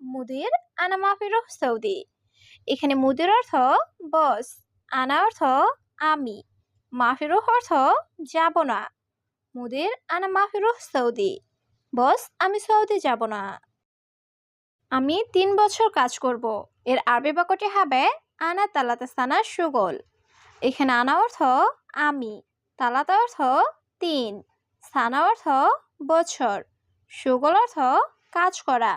মুদির আনা মাফিরুহ সৌদি। এখানে মুদির অর্থ বস, আনা অর্থ আমি মাফিরুহ অর্থ যাব না। মুদির আনা মাফিরুহ সৌদি, বস, আমি সৌদি যাব না। আমি তিন বছর কাজ করব। এর আরবি বাক্যটি হবে আনা তালাতা সানা সুগল। এখানে আনা অর্থ আমি, তালাতা অর্থ তিন, সানা অর্থ বছর, সুগল অর্থ কাজ করা।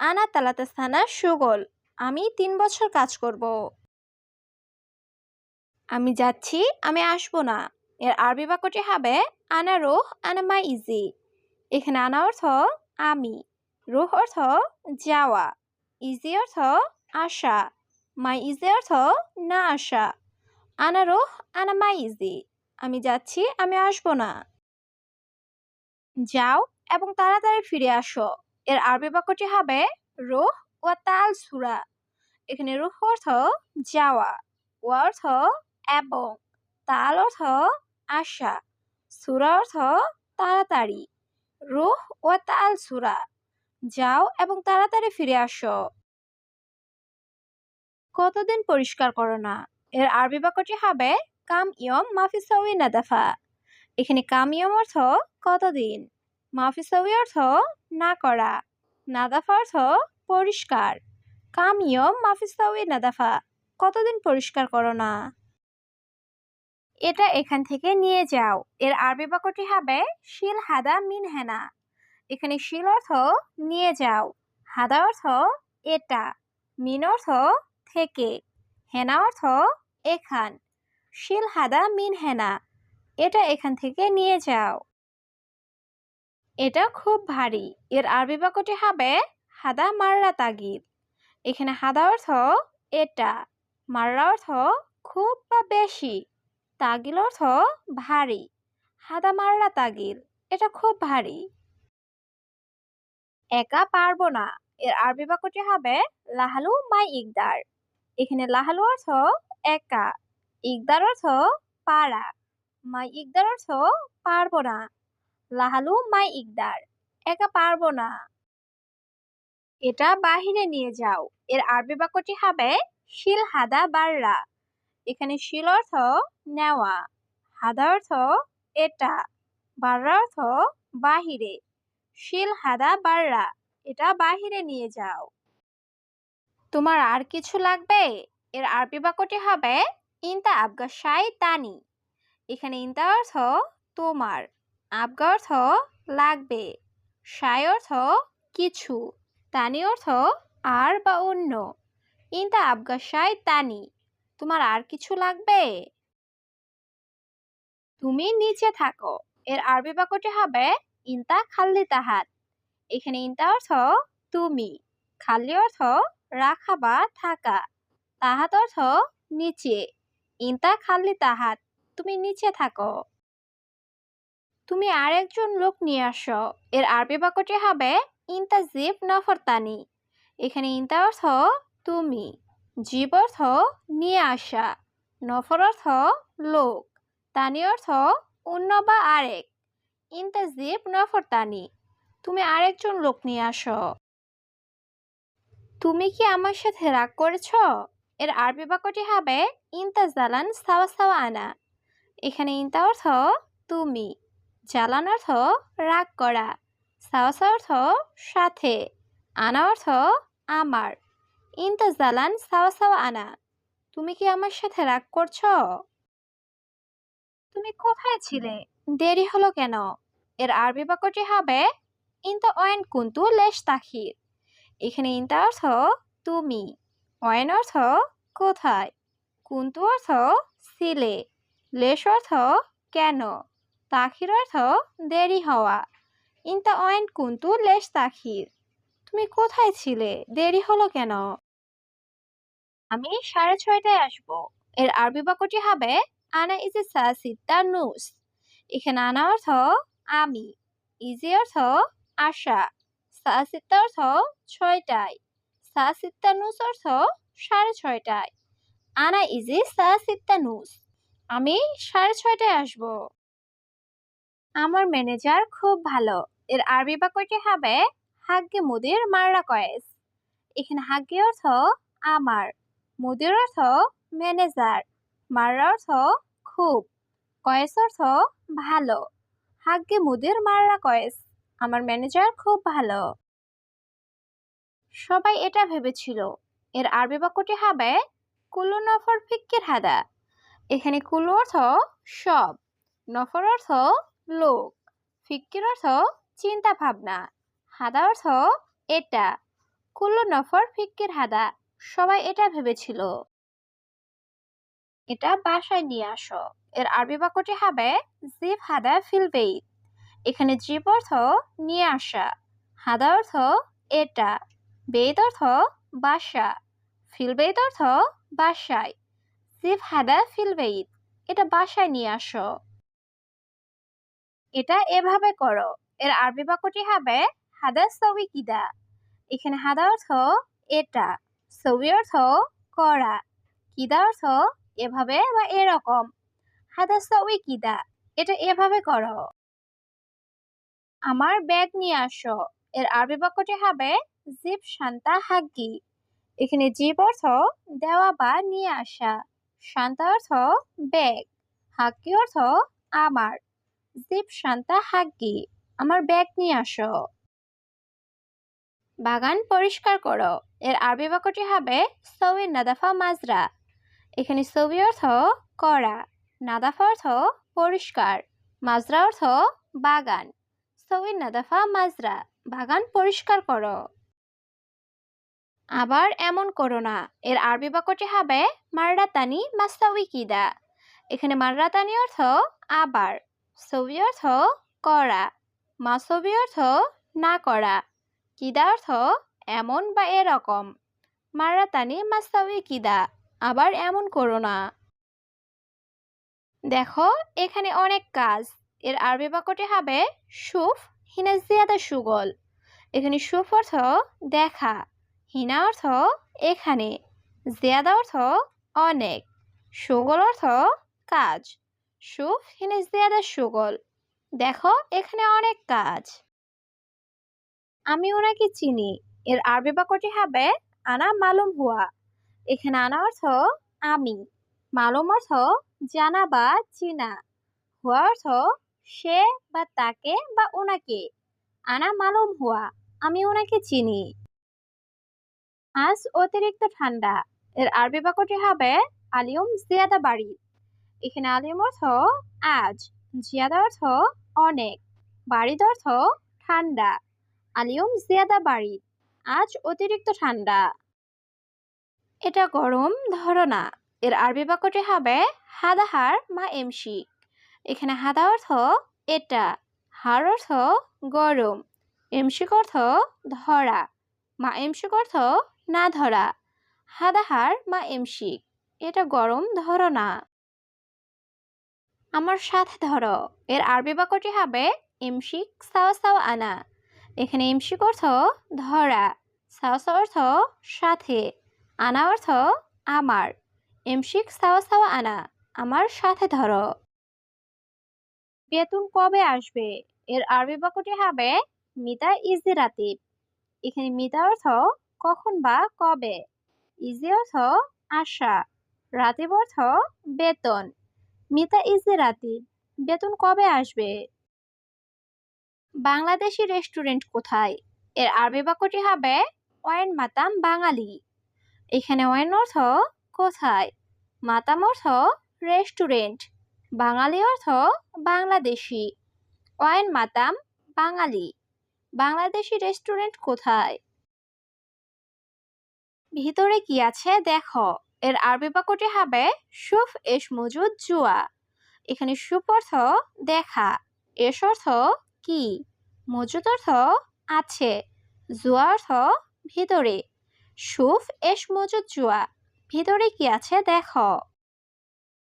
আনা তালাতে সানা সুগল। আমি তিন বছর কাজ করব। আমি যাচ্ছি, আমি আসব না। এর আরবি বাক্যটি হবে, আনা রোহ, আনা মাই ইজি। এখানে আনা অর্থ, আমি। রোহ অর্থ, যাওয়া। ইজি অর্থ, আসা। মাই ইজি অর্থ, না আসা। আনা রোহ, আনা মাই ইজি। আমি যাচ্ছি, আমি আসব না। যাও এবং তাড়াতাড়ি ফিরে আসো। এর আরবি বাক্যটি হবে রোহ ও তাল সুরা। এখানে রুহ অর্থ যাওয়া, ও অর্থ এবং, তাল অর্থ আশা সুরা অর্থ তাড়াতাড়ি। রুহ ও তাল সুরা, যাও এবং তাড়াতাড়ি ফিরে আসো। কতদিন পরিষ্কার করো না? এর আরবি বাক্যটি হবে কাম ইয়ম মাফিসাউই নাদাফা। এখানে কাম ইয়ম অর্থ কতদিন? মাফিসাউই অর্থ না করা। নাদাফা অর্থ পরিষ্কার। কামিয়ম মাফিসাউই নাদাফা। কতদিন পরিষ্কার করো না? এটা এখান থেকে নিয়ে যাও। এর আরবি বাক্যটি হবে শিল হাদা মিন হেনা। এখানে শিল অর্থ নিয়ে যাও। হাদা অর্থ এটা। মিন অর্থ থেকে। হেনা অর্থ এখান। শিল হাদা মিন হেনা। এটা এখান থেকে নিয়ে যাও। এটা খুব ভারী। এর আরবি বাক্যটি হবে হাদা মাররা তাগিদ। এখানে হাদা অর্থ এটা, মাররা অর্থ খুব বা বেশি তাগিল অর্থ ভারী, হাদা মাররা তাগিল এটা খুব ভারী। একা পারব না। এর আরবি বাক্যটি হবে লাহালু মাই ইকদার। এখানে লাহালু অর্থ একা, ইকদার অর্থ পারা। মাই ইকদার অর্থ পারব না। লাহালু মাই ইকদার, একা পারব না। এটা বাহিরে নিয়ে যাও। এর আরবি বাক্যটি হবে শিল হাদা বাররা। এখানে শিল অর্থ নেওয়া, হাদা অর্থ এটা, বাররা অর্থ বাহিরে। শিল হাদা বাররা, এটা বাহিরে নিয়ে যাও। তোমার আর কিছু লাগবে? এর আরবি বাক্যটি হবে ইনতা আবগা সাই তানি এখানে ইনতা অর্থ তোমার। আবগা অর্থ লাগবে, সায় অর্থ কিছু, তানি অর্থ আর বা অন্য। ইনতা আবগা সাই তানি, তোমার আর কিছু লাগবে? তুমি নিচে থাকো, এর আরবি বাক্যটি হবে ইনতা খাল্লি তাহাত। এখানে ইনতা অর্থ তুমি, খাল্লি অর্থ রাখা বা থাকা, তাহাত অর্থ নিচে। ইনতা খাল্লি তাহাত, তুমি নিচে থাকো। তুমি আরেকজন লোক নিয়ে আসো। এর আরবি বাক্যটি হবে ইনতা জিব নফরতানি। এখানে ইনতা অর্থ, তুমি। জীব অর্থ, নিয়ে আসা। নফর অর্থ, লোক। তানি অর্থ, অন্য বা আরেক। ইনতা জিব নফরতানি। তুমি আরেকজন লোক নিয়ে আসো। তুমি কি আমার সাথে রাগ করেছ? এর আরবি বাক্যটি হবে ইনতা জালান সাওয়া সাওয়া আনা। এখানে ইনতা অর্থ, তুমি। জ্বালান অর্থ রাগ করা সাওয়া অর্থ সাথে, আনা অর্থ আমার। ইনতা জালান সাওয়া আনা। তুমি কি আমার সাথে রাগ করছ? তুমি কোথায় ছিলে? দেরি হলো কেন? এর আরবি বাক্যটি হবে ইনতা অয়েন কুন্তু লেশ তাখির। এখানে ইনতা অর্থ, তুমি। অয়েন অর্থ, কোথায়? কুন্তু অর্থ ছিলে লেশ অর্থ, কেন? তাখির অর্থ দেরি হওয়া ইনতা অয়েন কুন্তু লেশ তাখির তুমি কোথায় ছিলে? দেরি হলো কেন? আমি সাড়ে ছয়টায় আসব। এর আরবি বাক্যটি হবে, আনা ইজে সাসিত্তা নুস এখানে আনা অর্থ আমি। ইজি অর্থ আশা। সাসিত্তা অর্থ ছয়টায় সাসিত্তা নুস অর্থ সাড়ে ছয়টায় আনা ইজি সাসিত্তা নুস আমি সাড়ে ছয়টায় আসব। আমার ম্যানেজার খুব ভালো। এর আরবি বাক্যটি হবে, হাগ্গে মুদির মাররা কয়েস। এখানে হাগ্গে অর্থ, আমার। মুদির অর্থ, ম্যানেজার। মাররা অর্থ, খুব। কয়েস অর্থ, ভালো। হাগ্গে মুদির মাররা কয়েস। আমার ম্যানেজার খুব ভালো। সবাই এটা ভেবেছিল। এর আরবি বাক্যটি হবে, কুলু নফর ফিক্কির হাদা। এখানে কুল্লু অর্থ, সব। নফর অর্থ লোক। ফিক্কির অর্থ চিন্তা ভাবনা। হাদা অর্থ এটা। কুল্লু নফর ফিক্কির হাদা। সবাই এটা ভেবেছিল। এটা বাসায় নিয়ে আসো। এর আরবি বাক্যটি হবে জিব হাদা ফিলবেইত এখানে জিব অর্থ নিয়ে আসা। হাদা অর্থ এটা। বেদ অর্থ বাসা। ফিলবেইত অর্থ বাসায়। জিব হাদা ফিলবেইত এটা বাসায় নিয়ে আসো। এটা এভাবে করো। এর আরবি বাক্যটি হবে, হাদা সবি কিদা? এখানে হাদা অর্থ এটা, সবি অর্থ করা, কিদা অর্থ এভাবে বা এরকম, হাদা সবি কিদা? এটা এভাবে করো। আমার ব্যাগ নিয়ে আসো। এর আরবি বাক্যটি হবে জিপ শান্তা হাগ্গি। এখানে জিপ অর্থ দেওয়া বা নিয়ে আসা, শান্তা অর্থ ব্যাগ, হাগ্গি অর্থ আমার। জিপ শান্তা হাগ্গি, আমার ব্যাগ নিয়ে আসো। বাগান পরিষ্কার করো। এর আরবি বাক্যটি হবে সৌই নাদাফা মাজরা। এখানে সবি অর্থ করা নাদাফা অর্থ পরিষ্কার, মাজরা অর্থ বাগান। সৌই নাদাফা মাজরা, বাগান পরিষ্কার করো। আবার এমন করো না। এর আরবি বাক্যটি হবে মাররাতানি মাস্তাউই কিদা এখানে মাররাতানি অর্থ আবার। সবি অর্থ করা মাসবি অর্থ না করা কিদা অর্থ এমন বা এরকম মারাতানি মাস্তাউই কিদা আবার এমন করো না। দেখো এখানে অনেক কাজ। এর আরবি বাক্যটি হবে সুফ, হিনা জিয়াদা সুগল। এখানে সুফ অর্থ দেখা, হিনা অর্থ এখানে, জিয়াদা অর্থ অনেক। সুগল অর্থ কাজ। সুফ হিনা জিয়াদা সুগল। দেখো, এখানে অনেক কাজ। আমি ওনাকে চিনি। এর আরবি বাক্যটি হবে, আনা মালুম হুয়া। এখানে আনা অর্থ, আমি। মালুম অর্থ, জানা বা চিনা। হুয়া অর্থ, সে বা তাকে বা ওনাকে আনা মালুম হুয়া। আমি ওনাকে চিনি। আজ অতিরিক্ত ঠান্ডা। এর আরবি বাক্যটি হবে, আলিয়ম জিয়াদা বাড়ি। এখানে আলিম অর্থ আজ, জিয়াদা অর্থ অনেক বাড়ির অর্থ ঠান্ডা, আলিয়ম জিয়াদা বাড়ি আজ অতিরিক্ত ঠান্ডা। এটা গরম ধরনা। এর আরবি বাক্যটি হবে হাদাহার মা এমসি এখানে হাদা অর্থ এটা, হার অর্থ গরম এমসিক অর্থ ধরা, মা এমসিক অর্থ না ধরা, হাদাহার মা এমসিক এটা গরম ধরো না আমার সাথে ধরো। এর আরবি বাক্যটি হবে এমসিক সাওয়া সাওয়া আনা। এখানে এমসিক অর্থ ধরা। সাওয়া অর্থ সাথে। আনা অর্থ আমার। এমসিক সাওয়া সাওয়া আনা। আমার সাথে ধরো। বেতন কবে আসবে? এর আরবি বাক্যটি হবে মিতা ইজি রাতিব। এখানে মিতা অর্থ কখন বা কবে। ইজি অর্থ আশা। রাতিব অর্থ বেতন। মিতা ইজি রাতিব বেতন কবে আসবে? বাংলাদেশি রেস্টুরেন্ট কোথায়? এর আরবি বাক্যটি হবে, ওয়াইন মাতাম বাঙালি। এখানে ওয়াইন অর্থ কোথায়? মাতাম অর্থ রেস্টুরেন্ট বাঙালি অর্থ বাংলাদেশি। ওয়াইন মাতাম বাঙালি। বাংলাদেশি রেস্টুরেন্ট কোথায়? ভিতরে কি আছে? দেখো। এর আরবি বাক্যটি হবে, সুফ এস মজুদ জুয়া। এখানে সুফ অর্থ দেখা, এস অর্থ কি, মজুদ অর্থ আছে, জুয়া অর্থ ভিতরে। সুফ এস মজুদ জুয়া, ভিতরে কি আছে দেখো।